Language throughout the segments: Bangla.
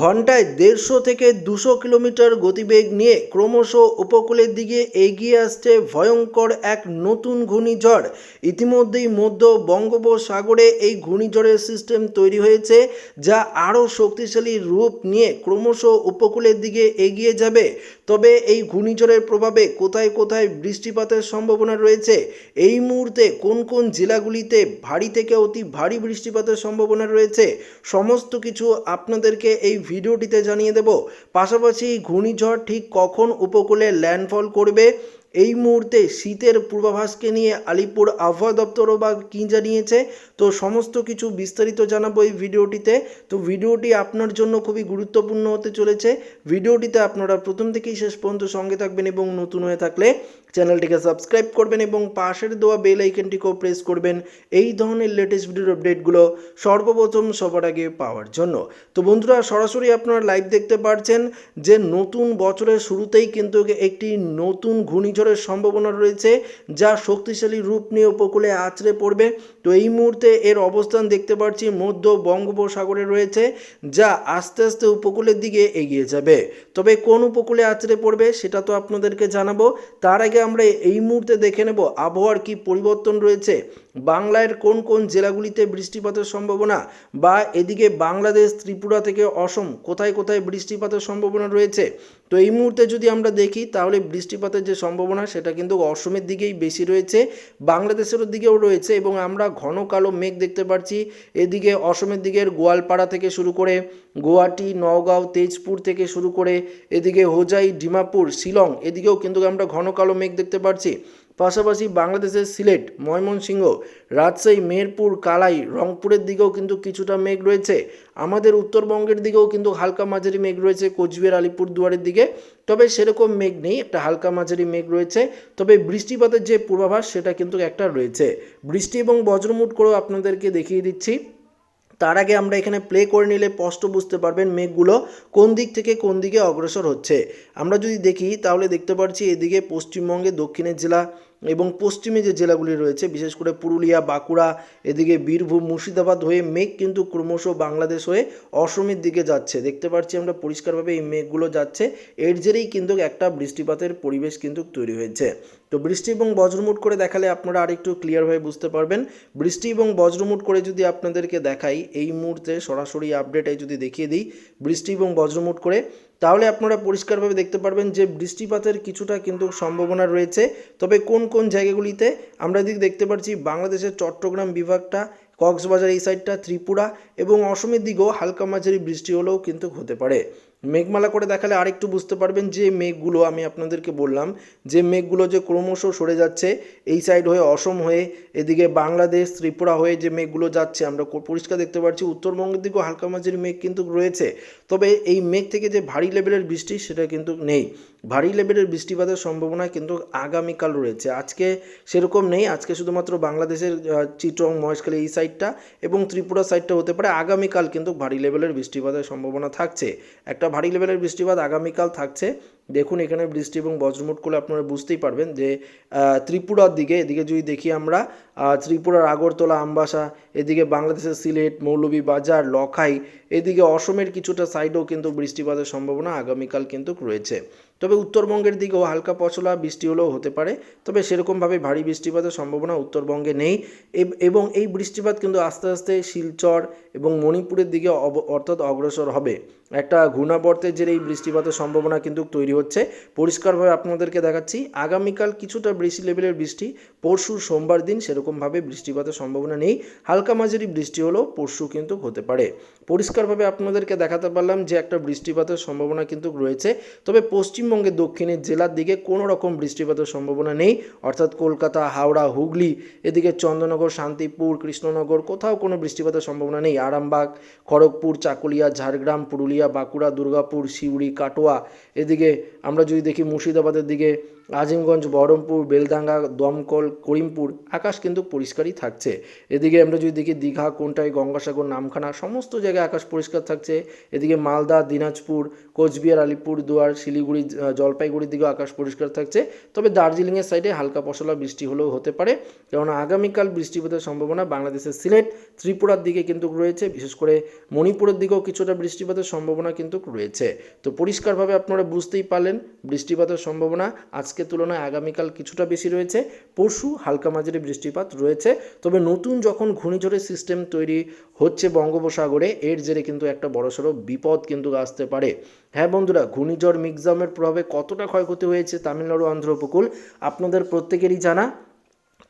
ঘন্টায় দেড়শো থেকে দুশো কিলোমিটার গতিবেগ নিয়ে ক্রমশ উপকূলের দিকে এগিয়ে আসছে ভয়ঙ্কর এক নতুন ঘূর্ণিঝড়। ইতিমধ্যেই মধ্য বঙ্গোপসাগরে এই ঘূর্ণিঝড়ের সিস্টেম তৈরি হয়েছে, যা আরও শক্তিশালী রূপ নিয়ে ক্রমশ উপকূলের দিকে এগিয়ে যাবে। তবে এই ঘূর্ণিঝড়ের প্রভাবে কোথায় কোথায় বৃষ্টিপাতের সম্ভাবনা রয়েছে, এই মুহূর্তে কোন কোন জেলাগুলিতে ভারী থেকে অতি ভারী বৃষ্টিপাতের সম্ভাবনা রয়েছে, সমস্ত কিছু আপনাদেরকে এই ভিডিওটিতে জানিয়ে দেব, পাশাপাশি ঘূর্ণিঝড় ঠিক কখন উপকূলে ল্যান্ডফল করবে, এই মুহূর্তে শীতের পূর্বাভাসকে নিয়ে আলিপুর আবহাওয়া দপ্তরও বা কী জানিয়েছে, তো সমস্ত কিছু বিস্তারিত জানাব এই ভিডিওটিতে। তো ভিডিওটি আপনার জন্য খুবই গুরুত্বপূর্ণ হতে চলেছে। ভিডিওটিতে আপনারা প্রথম থেকেই শেষ পর্যন্ত সঙ্গে থাকবেন এবং নতুন হয়ে থাকলে চ্যানেলটিকে সাবস্ক্রাইব করবেন এবং পাশের দেওয়া বেল আইকনটিকেও প্রেস করবেন। এই ধরনের লেটেস্ট ভিডিওর আপডেটগুলো সর্বপ্রথম সবার আগে পাওয়ার জন্য। তো বন্ধুরা, সরাসরি আপনারা লাইভ দেখতে পারছেন যে নতুন বছরের শুরুতেই কিন্তু একটি নতুন ঘূর্ণিঝড়ের সম্ভাবনা রয়েছে, যা শক্তিশালী রূপ নিয়ে উপকূলে আছড়ে পড়বে। তো এই মুহূর্তে এর অবস্থান দেখতে পাচ্ছি মধ্য বঙ্গোপসাগরে রয়েছে, যা আস্তে আস্তে উপকূলের দিকে এগিয়ে যাবে। তবে কোন উপকূলে আছড়ে পড়বে সেটা তো আপনাদেরকে জানাব। তার আগে আমরা এই মুহূর্তে দেখে নেব আবহাওয়ার কি পরিবর্তন রয়েছে। বাংলার কোন কোন জেলাগুলিতে বৃষ্টিপাতের সম্ভাবনা বা এদিকে বাংলাদেশ, ত্রিপুরা থেকে অসম, কোথায় কোথায় বৃষ্টিপাতের সম্ভাবনা রয়েছে? তো এই মুহূর্তে যদি আমরা দেখি, তাহলে বৃষ্টিপাতের যে সম্ভাবনা, সেটা কিন্তু অসমের দিকেই বেশি রয়েছে বাংলাদেশের দিকেও রয়েছে এবং আমরা ঘন কালো মেঘ দেখতে পাচ্ছি এদিকে অসমের দিকের গোয়ালপাড়া থেকে শুরু করে গুয়াহাটি, নওগাঁও, তেজপুর থেকে শুরু করে এদিকে হোজাই, ডিমাপুর, শিলং, এদিকেও কিন্তু আমরা ঘন কালো মেঘ দেখতে পাচ্ছি পাশাপাশি বাংলাদেশের সিলেট, ময়মনসিংহ, রাজশাহী মেহেরপুর কালাই, রংপুরের দিকেও কিন্তু কিছুটা মেঘ রয়েছে। আমাদের উত্তরবঙ্গের দিকেও কিন্তু হালকা মাঝারি মেঘ রয়েছে, কোচবিহার আলিপুর দুয়ারের দিকে। তবে সেরকম মেঘ নেই, একটা হালকা মাঝারি মেঘ রয়েছে। তবে বৃষ্টিপাতের যে পূর্বাভাস, সেটা কিন্তু একটা রয়েছে। বৃষ্টি এবং বজ্রমুট করেও আপনাদেরকে দেখিয়ে দিচ্ছি। তার আগে আমরা এখানে প্লে করে নিলে স্পষ্ট বুঝতে পারবেন মেঘগুলো কোন দিক থেকে কোন দিকে অগ্রসর হচ্ছে। আমরা যদি দেখি, তাহলে দেখতে পাচ্ছি এদিকে পশ্চিমবঙ্গে দক্ষিণের জেলা এবং পশ্চিমে যে জেলাগুলি রয়েছে, বিশেষ করে পুরুলিয়া, বাঁকুড়া, এদিকে বীরভূম, মুর্শিদাবাদ হয়ে মেঘ কিন্তু ক্রমশ বাংলাদেশ হয়ে অসমের দিকে যাচ্ছে। দেখতে পাচ্ছি আমরা পরিষ্কারভাবে এই মেঘগুলো যাচ্ছে। এর জেরেই কিন্তু একটা বৃষ্টিপাতের পরিবেশ কিন্তু তৈরি হয়েছে। তো বৃষ্টি এবং বজ্রমুট করে দেখালে আপনারা আরেকটু ক্লিয়ারভাবে বুঝতে পারবেন। বৃষ্টি এবং বজ্রমুট করে যদি আপনাদেরকে দেখাই, এই মুহূর্তে সরাসরি আপডেটে যদি দেখিয়ে দিই, বৃষ্টি এবং বজ্রমুট করে তাহলে আপনারা পরিষ্কারভাবে দেখতে পারবেন যে বৃষ্টিপাতের কিছুটা কিন্তু সম্ভাবনা রয়েছে। তবে কোন কোন জায়গাগুলিতে? আমরা এদিকে দেখতে পারছি বাংলাদেশের চট্টগ্রাম বিভাগটা, কক্সবাজার এই সাইডটা ত্রিপুরা এবং অসমের দিকেও হালকা মাঝারি বৃষ্টি হলেও কিন্তু হতে পারে। মেঘমালা করে দেখালে আরেকটু বুঝতে পারবেন যে মেঘগুলো, আমি আপনাদেরকে বললাম, যে মেঘগুলো যে ক্রমশ সরে যাচ্ছে, এই সাইড হয়ে অসম হয়ে, এদিকে বাংলাদেশ, ত্রিপুরা হয়ে যে মেঘগুলো যাচ্ছে, আমরা পরিষ্কার দেখতে পাচ্ছি উত্তরবঙ্গের দিকেও হালকা মাঝির মেঘ কিন্তু রয়েছে। তবে এই মেঘ থেকে যে ভারী লেভেলের বৃষ্টি, সেটা কিন্তু নেই। ভারী লেভেলের বৃষ্টিপাতের সম্ভাবনা কিন্তু আগামীকাল রয়েছে। আজকে সেরকম নেই। আজকে শুধুমাত্র বাংলাদেশের চিটং মহেশখালী এই সাইডটা এবং ত্রিপুরা সাইডটা হতে পারে। আগামীকাল কিন্তু ভারী লেভেলের বৃষ্টিপাতের সম্ভাবনা থাকছে। একটা ভারী লেভেলের বৃষ্টিপাত আগামীকাল থাকছে। দেখুন এখানে বৃষ্টি এবং বজ্রমুট করলে আপনারা বুঝতেই পারবেন যে ত্রিপুরার দিকে, এদিকে যদি দেখি আমরা ত্রিপুরার আগরতলা, আমবাসা, এদিকে বাংলাদেশের সিলেট মৌলভীবাজার লখাই, এদিকে অসমের কিছুটা সাইডেও কিন্তু বৃষ্টিপাতের সম্ভাবনা আগামীকাল কিন্তু রয়েছে। তবে উত্তরবঙ্গের দিকেও হালকা পচলা বৃষ্টি হলেও হতে পারে। তবে সেরকমভাবে ভারী বৃষ্টিপাতের সম্ভাবনা উত্তরবঙ্গে নেই। এবং এই বৃষ্টিপাত কিন্তু আস্তে আস্তে শিলচর এবং মণিপুরের দিকে অর্থাৎ অগ্রসর হবে। একটা ঘূর্ণাবর্তের জেরে এই বৃষ্টিপাতের সম্ভাবনা কিন্তু তৈরি হচ্ছে। পরিষ্কারভাবে আপনাদেরকে দেখাচ্ছি, আগামীকাল কিছুটা বেশি লেভেলের বৃষ্টি, পরশু সোমবার দিন সেরকমভাবে বৃষ্টিপাতের সম্ভাবনা নেই। হালকা মাঝারি বৃষ্টি হলেও পরশু কিন্তু হতে পারে। পরিষ্কারভাবে আপনাদেরকে দেখাতে পারলাম যে একটা বৃষ্টিপাতের সম্ভাবনা কিন্তু রয়েছে। তবে পশ্চিমবঙ্গের দক্ষিণের জেলার দিকে কোনো রকম বৃষ্টিপাতের সম্ভাবনা নেই। অর্থাৎ কলকাতা, হাওড়া, হুগলি, এদিকে চন্দ্রনগর, শান্তিপুর, কৃষ্ণনগর, কোথাও কোনো বৃষ্টিপাতের সম্ভাবনা নেই। আরামবাগ, খড়গপুর, চাকুলিয়া, ঝাড়গ্রাম, পুরুলিয়া, বাঁকুড়া, দুর্গাপুর, সিউড়ি, কাটোয়া, এদিকে আমরা যদি দেখি মুর্শিদাবাদের দিকে আজিমগঞ্জ, বহরমপুর, বেলডাঙ্গা, দমকল, করিমপুর, আকাশ কিন্তু পরিষ্কারই থাকছে। এদিকে আমরা যদি দেখি দীঘা, কোনটাই, গঙ্গাসাগর, নামখানা, সমস্ত জায়গায় আকাশ পরিষ্কার থাকছে। এদিকে মালদা, দিনাজপুর, কোচবিহার আলিপুর দুয়ার শিলিগুড়ি জলপাইগুড়ির দিকেও আকাশ পরিষ্কার থাকছে। তবে দার্জিলিংয়ের সাইডে হালকা পশলা বৃষ্টি হলেও হতে পারে। কেননা আগামীকাল বৃষ্টিপাতের সম্ভাবনা বাংলাদেশের সিলেট, ত্রিপুরার দিকে কিন্তু রয়েছে। বিশেষ করে মণিপুরের দিকেও কিছুটা বৃষ্টিপাতের সম্ভাবনা কিন্তু রয়েছে। তো পরিষ্কারভাবে আপনারা বুঝতেই পারলেন বৃষ্টিপাতের সম্ভাবনা। আজকের তুলনায় আগামীকাল কিছুটা বেশি রয়েছে, পরশু হালকা মাঝারি বৃষ্টিপাত রয়েছে। তবে নতুন যখন ঘূর্ণিঝড়ের সিস্টেম তৈরি হচ্ছে বঙ্গোপসাগরে, এর জেরে কিন্তু একটা বড়সড় বিপদ কিন্তু আসতে পারে। হ্যাঁ বন্ধুরা, ঘূর্ণিঝড় মিক্সামের প্রভাবে কতটা ক্ষয়ক্ষতি হয়েছে তামিলনাড়ু অন্ধ্র উপকূল আপনাদের প্রত্যেকেরই জানা।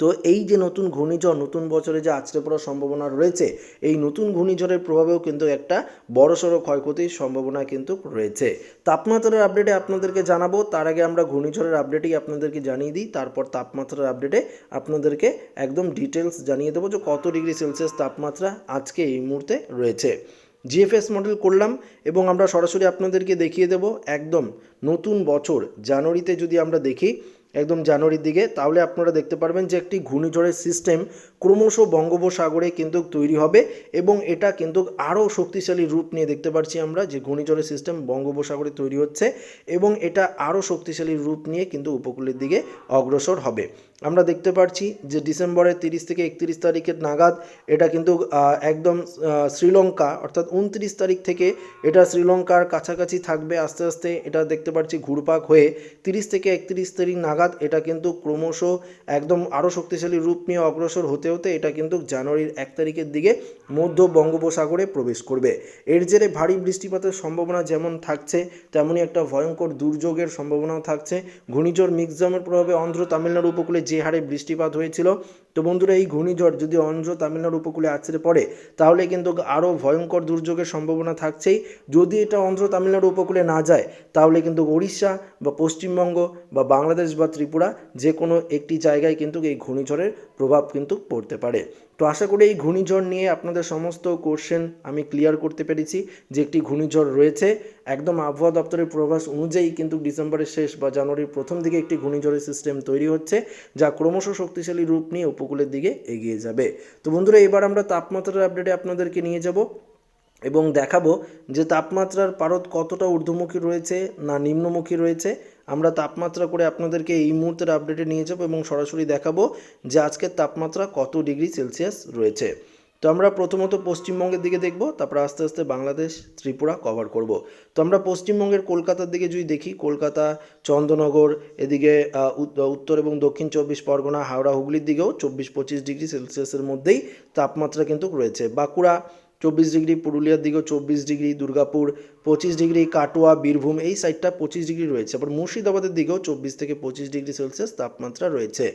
তো এই যে নতুন ঘূর্ণিঝড়, নতুন বছরে যে আছড়ে পড়ার সম্ভাবনা রয়েছে, এই নতুন ঘূর্ণিঝড়ের প্রভাবেও কিন্তু একটা বড়সড় ক্ষয়ক্ষতির সম্ভাবনা কিন্তু রয়েছে। তাপমাত্রার আপডেটে আপনাদেরকে জানাব। তার আগে আমরা ঘূর্ণিঝড়ের আপডেটেই আপনাদেরকে জানিয়ে দিই। তারপর তাপমাত্রার আপডেটে আপনাদেরকে একদম ডিটেলস জানিয়ে দেবো যে কত ডিগ্রি সেলসিয়াস তাপমাত্রা আজকে এই মুহূর্তে রয়েছে। জিএফএস মডেল করলাম এবং আমরা সরাসরি আপনাদেরকে দেখিয়ে দেব। একদম নতুন বছর, জানুয়ারিতে যদি আমরা দেখি একদম জানুয়ারির দিকে, তাহলে আপনারা দেখতে পারবেন যে একটি ঘূর্ণিঝড়ের সিস্টেম ক্রমশ বঙ্গোপসাগরে কিন্তু তৈরি হবে এবং এটা কিন্তু আরও শক্তিশালী রূপ নিয়ে দেখতে পাচ্ছি আমরা যে ঘূর্ণিঝড়ের সিস্টেম বঙ্গোপসাগরে তৈরি হচ্ছে এবং এটা আরও শক্তিশালী রূপ নিয়ে কিন্তু উপকূলের দিকে অগ্রসর হবে। আমরা দেখতে পাচ্ছি যে ডিসেম্বরের তিরিশ থেকে একত্রিশ তারিখের নাগাদ এটা কিন্তু একদম শ্রীলঙ্কা, অর্থাৎ উনত্রিশ তারিখ থেকে এটা শ্রীলঙ্কার কাছাকাছি থাকবে। আস্তে আস্তে এটা দেখতে পাচ্ছি ঘুরপাক হয়ে তিরিশ থেকে একত্রিশ তারিখ নাগাদ এটা কিন্তু ক্রমশ একদম আরও শক্তিশালী রূপ নিয়ে অগ্রসর হতে হতে এটা কিন্তু জানুয়ারির এক তারিখের দিকে মধ্য বঙ্গোপসাগরে প্রবেশ করবে। এর জেরে ভারী বৃষ্টিপাতের সম্ভাবনা যেমন থাকছে তেমনই একটা ভয়ঙ্কর দুর্যোগের সম্ভাবনাও থাকছে। ঘূর্ণিঝড় মিক্সামের প্রভাবে অন্ধ্র তামিলনাড়ু উপকূলে যে হারে বৃষ্টিপাত হয়েছিল। তো বন্ধুরা, এই ঘূর্ণিঝড় যদি অন্ধ্র তামিলনাড়ু উপকূলে আছড়ে পড়ে, তাহলে কিন্তু আরও ভয়ঙ্কর দুর্যোগের সম্ভাবনা থাকছেই। যদি এটা অন্ধ্র তামিলনাড়ু উপকূলে না যায়, তাহলে কিন্তু ওড়িশা বা পশ্চিমবঙ্গ বা বাংলাদেশ বা ত্রিপুরা যে কোনো একটি জায়গায় কিন্তু এই ঘূর্ণিঝড়ের প্রভাব কিন্তু পড়তে পারে। তো আশা করি এই ঘূর্ণিঝড় নিয়ে আপনাদের সমস্ত কোশ্চেন আমি ক্লিয়ার করতে পেরেছি। যে একটি ঘূর্ণিঝড় রয়েছে, একদম আবহাওয়া দপ্তরের প্রভাস অনুযায়ী কিন্তু ডিসেম্বরের শেষ বা জানুয়ারির প্রথম দিকে একটি ঘূর্ণিঝড়ের সিস্টেম তৈরি হচ্ছে, যা ক্রমশ শক্তিশালী রূপ নিয়ে উপকূলের দিকে এগিয়ে যাবে। তো বন্ধুরা, এবার আমরা তাপমাত্রার আপডেটে আপনাদেরকে নিয়ে যাব এবং দেখাবো যে তাপমাত্রার পারদ কতটা ঊর্ধ্বমুখী রয়েছে না নিম্নমুখী রয়েছে। আমরা তাপমাত্রা করে আপনাদেরকে এই মুহূর্তের আপডেটে নিয়ে যাব এবং সরাসরি দেখাবো যে আজকের তাপমাত্রা কত ডিগ্রি সেলসিয়াস রয়েছে। তো আমরা প্রথমত পশ্চিমবঙ্গের দিকে দেখব, তারপর আস্তে আস্তে বাংলাদেশ, ত্রিপুরা কভার করব। তো আমরা পশ্চিমবঙ্গের কলকাতার দিকে যদি দেখি, কলকাতা, চন্দ্রনগর, এদিকে উত্তর এবং দক্ষিণ চব্বিশ পরগনা, হাওড়া, হুগলির দিকেও চব্বিশ পঁচিশ ডিগ্রি সেলসিয়াসের মধ্যেই তাপমাত্রা কিন্তু রয়েছে। বাঁকুড়া চব্বিশ ডিগ্রি পুরুলিয়ার দিকেও চব্বিশ ডিগ্রি, দুর্গাপুর পঁচিশ ডিগ্রি, কাটোয়া, বীরভূম এই সাইডটা পঁচিশ ডিগ্রি রয়েছে। আবার মুর্শিদাবাদের দিকেও চব্বিশ থেকে পঁচিশ ডিগ্রি সেলসিয়াস তাপমাত্রা রয়েছে।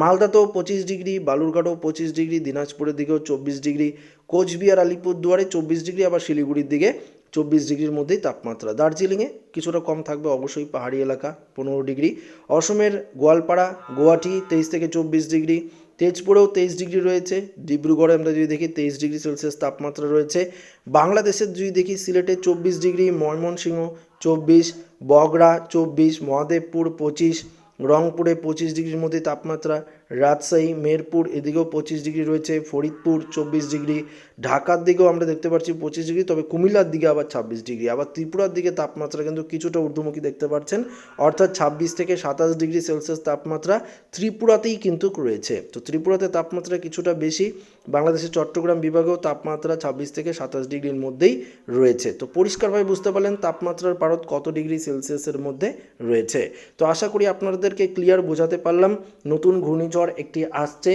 মালদাতেও পঁচিশ ডিগ্রি, বালুরঘাটও পঁচিশ ডিগ্রি, দিনাজপুরের দিকেও চব্বিশ ডিগ্রি, কোচবিহার, আলিপুরদুয়ারে চব্বিশ ডিগ্রি, আবার শিলিগুড়ির দিকে চব্বিশ ডিগ্রির মধ্যেই তাপমাত্রা। দার্জিলিংয়ে কিছুটা কম থাকবে অবশ্যই পাহাড়ি এলাকা, পনেরো ডিগ্রি। অসমের গোয়ালপাড়া, গুয়াহাটি তেইশ থেকে চব্বিশ ডিগ্রি। তেজপুরেও তেইশ ডিগ্রি রয়েছে, ডিব্রুগড়ে আমরা যদি দেখি তেইশ ডিগ্রি সেলসিয়াস তাপমাত্রা রয়েছে, বাংলাদেশের যদি দেখি সিলেটে চব্বিশ ডিগ্রি, ময়মনসিংহ চব্বিশ, বগড়া চব্বিশ, মহাদেবপুর পঁচিশ, রংপুরে পঁচিশ ডিগ্রির মধ্যে তাপমাত্রা রাজশাহী, মেরপুর, এদিকেও পঁচিশ ডিগ্রি রয়েছে, ফরিদপুর চব্বিশ ডিগ্রি, ঢাকার দিকেও আমরা দেখতে পাচ্ছি পঁচিশ ডিগ্রি, তবে কুমিল্লার দিকে আবার ছাব্বিশ ডিগ্রি, আবার ত্রিপুরার দিকে তাপমাত্রা কিন্তু কিছুটা ঊর্ধ্বমুখী দেখতে পাচ্ছেন, অর্থাৎ ছাব্বিশ থেকে সাতাশ ডিগ্রি সেলসিয়াস তাপমাত্রা ত্রিপুরাতেই কিন্তু রয়েছে। তো ত্রিপুরাতে তাপমাত্রা কিছুটা বেশি, বাংলাদেশের চট্টগ্রাম বিভাগেও তাপমাত্রা ছাব্বিশ থেকে সাতাশ ডিগ্রির মধ্যেই রয়েছে। তো পরিষ্কারভাবে বুঝতে পারলেন তাপমাত্রার পারদ কত ডিগ্রি সেলসিয়াসের মধ্যে রয়েছে। তো আশা করি আপনাদেরকে ক্লিয়ার বোঝাতে পারলাম, নতুন ঘূর্ণিঝড় একটি আসছে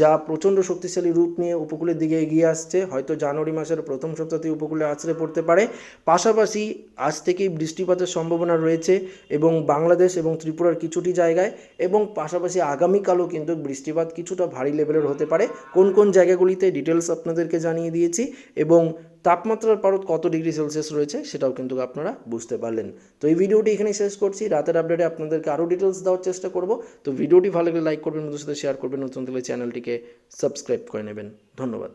যা প্রচণ্ড শক্তিশালী রূপ নিয়ে উপকূলের দিকে এগিয়ে আসছে। হয়তো জানুয়ারি মাসের প্রথম সপ্তাহে উপকূলে আছড়ে পড়তে পারে। পাশাপাশি আজ থেকেই বৃষ্টিপাতের সম্ভাবনা রয়েছে এবং বাংলাদেশ এবং ত্রিপুরার কিছুটি জায়গায় এবং পাশাপাশি আগামীকালও কিন্তু বৃষ্টিপাত কিছুটা ভারী লেভেলের হতে পারে। কোন কোন জায়গাগুলিতে ডিটেলস আপনাদেরকে জানিয়ে দিয়েছি এবং তাপমাত্রার পারত কত ডিগ্রি সেলসিয়াস রয়েছে সেটাও কিন্তু আপনারা বুঝতে পারলেন। তো এই ভিডিওটি এখানেই শেষ করছি। রাতের আপডেটে আপনাদেরকে আরও ডিটেলস দেওয়ার চেষ্টা করব। তো ভিডিওটি ভালো লাগলে লাইক করবেন ওদের সাথে শেয়ার করবেন, নতুন দিলে চ্যানেলটিকে সাবস্ক্রাইব করে নেবেন। ধন্যবাদ।